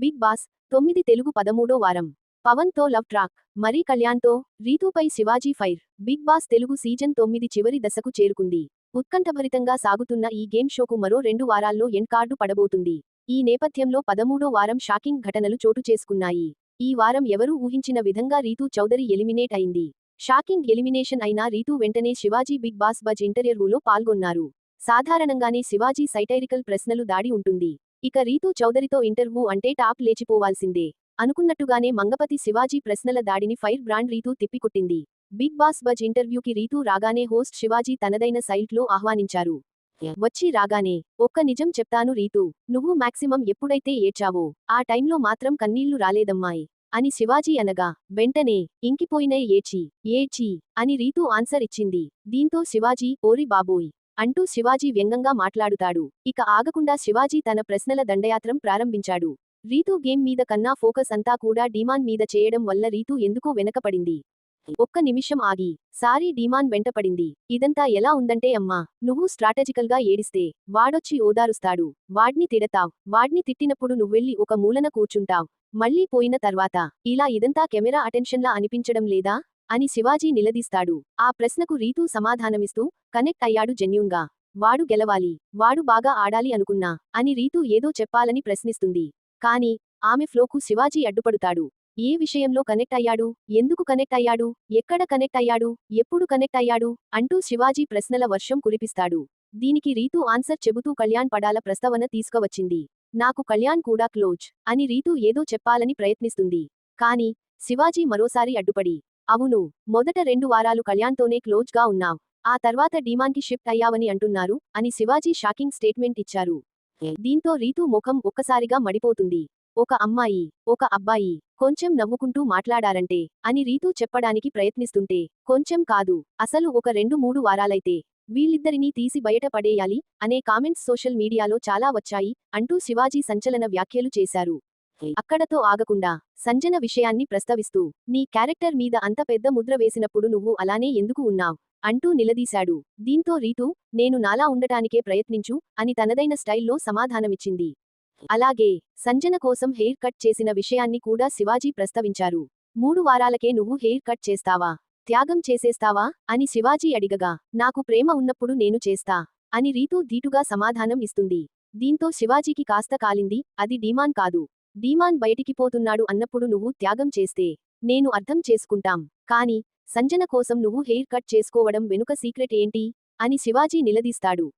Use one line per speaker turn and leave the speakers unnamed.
Big boss తొమ్మిది తెలుగు పదమూడో వారం. పవన్తో లవ్ ట్రాక్ మరీ కళ్యాణ్తో రీతూపై Shivaji fire Bigg Boss Telugu season తొమ్మిది చివరి దశకు చేరుకుంది. ఉత్కంఠభరితంగా సాగుతున్న ఈ గేమ్ షోకు మరో రెండు వారాల్లో ఎండ్ కార్డు పడబోతుంది. ఈ నేపథ్యంలో పదమూడో వారం షాకింగ్ ఘటనలు చోటు చేసుకున్నాయి. ఈ వారం ఎవరూ ఊహించిన విధంగా రీతూ చౌదరి ఎలిమినేట్ అయింది. షాకింగ్ ఎలిమినేషన్ అయిన రీతూ వెంటనే శివాజీ బిగ్ బాస్ బజ్ ఇంటర్వ్యూలో పాల్గొన్నారు. సాధారణంగానే శివాజీ సైటైరికల్ ప్రశ్నలు దాడి ఉంటుంది. ఇక రీతూ చౌదరితో ఇంటర్వ్యూ అంటే టాప్ లేచిపోవాల్సిందే. అనుకున్నట్టుగానే మంగపతి శివాజీ ప్రశ్నల దాడిని ఫైర్ బ్రాండ్ రీతూ తిప్పికొట్టింది. బిగ్ బాస్ బజ్ ఇంటర్వ్యూకి రీతూ రాగానే హోస్ట్ శివాజీ తనదైన సైట్లో ఆహ్వానించారు. వచ్చి రాగానే ఒక్క నిజం చెప్తాను రీతూ నువ్వు మాక్సిమం ఎప్పుడైతే ఏడ్చావో ఆ టైంలో మాత్రం కన్నీళ్ళు రాలేదమ్మాయి అని శివాజీ అనగా వెంటనే ఇంకిపోయినై ఏచి ఏచి అని రీతూ ఆన్సర్ ఇచ్చింది. దీంతో శివాజీ ఓరి బాబోయ్ అంటూ శివాజీ వ్యంగంగా మాట్లాడుతాడు. ఇక ఆగకుండా శివాజీ తన ప్రశ్నల దండయాత్రం ప్రారంభించాడు. రీతూ గేమ్ మీద కన్నా ఫోకస్ అంతా కూడా డీమాన్ మీద చేయడం వల్ల రీతూ ఎందుకో వెనకపడింది. ఒక్క నిమిషం ఆగి సారీ డీమాన్ వెంటపడింది. ఇదంతా ఎలా ఉందంటే అమ్మా నువ్వు స్ట్రాటజికల్గా ఏడిస్తే వాడొచ్చి ఓదారుస్తాడు. వాడ్ని తిడతావ్ వాడ్ని తిట్టినప్పుడు నువ్వెళ్ళి ఒక మూలన కూర్చుంటావ్. మళ్ళీ పోయిన తర్వాత ఇలా ఇదంతా కెమెరా అటెన్షన్లా అనిపించడం లేదా? అని శివాజీ నిలదీస్తాడు. ఆ ప్రశ్నకు రీతూ సమాధానమిస్తూ కనెక్ట్ అయ్యాడు జెన్యూన్గా. వాడు గెలవాలి. వాడు బాగా ఆడాలి అనుకున్నా అని రీతూ ఏదో చెప్పాలని ప్రశ్నిస్తుంది. కాని ఆమె ఫ్లోకు శివాజీ అడ్డుపడుతాడు. ఏ విషయంలో కనెక్ట్ అయ్యాడు? ఎందుకు కనెక్ట్ అయ్యాడు? ఎక్కడ కనెక్ట్ అయ్యాడు? ఎప్పుడు కనెక్ట్ అయ్యాడు? అంటూ శివాజీ ప్రశ్నల వర్షం కురిపిస్తాడు. దీనికి రీతూ ఆన్సర్ చెబుతూ కళ్యాణ్ పడాల ప్రస్తావన తీసుకువచ్చింది. నాకు కళ్యాణ్ కూడా క్లోజ్ అని రీతూ ఏదో చెప్పాలని ప్రయత్నిస్తుంది. కాని శివాజీ మరోసారి అడ్డుపడి అవును మొదట రెండు వారాలు కళ్యాణ్తోనే క్లోజ్గా ఉన్నావ్ ఆ తర్వాత డీమాన్కి షిఫ్ట్ అయ్యావని అంటున్నారు అని శివాజీ షాకింగ్ స్టేట్మెంట్ ఇచ్చారు. దీంతో రీతూ ముఖం ఒక్కసారిగా మడిపోతుంది. ఒక అమ్మాయి ఒక అబ్బాయి కొంచెం నవ్వుకుంటూ మాట్లాడారంటే అని రీతూ చెప్పడానికి ప్రయత్నిస్తుంటే కొంచెం కాదు అసలు ఒక రెండు మూడు వారాలైతే వీళ్ళిద్దరినీ తీసి బయట పడేయాలి అనే కామెంట్స్ సోషల్ మీడియాలో చాలా వచ్చాయి అంటూ శివాజీ సంచలన వ్యాఖ్యలు చేశారు. అక్కడతో ఆగకుండా సంజన విషయాన్ని ప్రస్తావిస్తూ నీ క్యారెక్టర్ మీద అంత పెద్ద ముద్ర వేసినప్పుడు నువ్వు అలానే ఎందుకు ఉన్నావ్ అంటూ నిలదీశాడు. దీంతో రీతూ నేను నాలా ఉండటానికే ప్రయత్నించు అని తనదైన స్టైల్లో సమాధానమిచ్చింది. అలాగే సంజన కోసం హెయిర్ కట్ చేసిన విషయాన్ని కూడా శివాజీ ప్రస్తావించారు. మూడు వారాలకే నువ్వు హెయిర్ కట్ చేస్తావా? త్యాగం చేసేస్తావా అని శివాజీ అడిగగా నాకు ప్రేమ ఉన్నప్పుడు నేను చేస్తా అని రీతూ ధీటుగా సమాధానం ఇస్తుంది. దీంతో శివాజీకి కాస్త కాలింది అది డీమాన్ కాదు. భీమాన్ బయటికి పోతున్నాడు అన్నప్పుడు నువ్వు త్యాగం చేస్తే నేను అర్థం చేసుకుంటాం. కాని సంజన కోసం నువ్వు హెయిర్ కట్ చేసుకోవడం వెనుక సీక్రెట్ ఏంటి? అని శివాజీ నిలదీస్తాడు.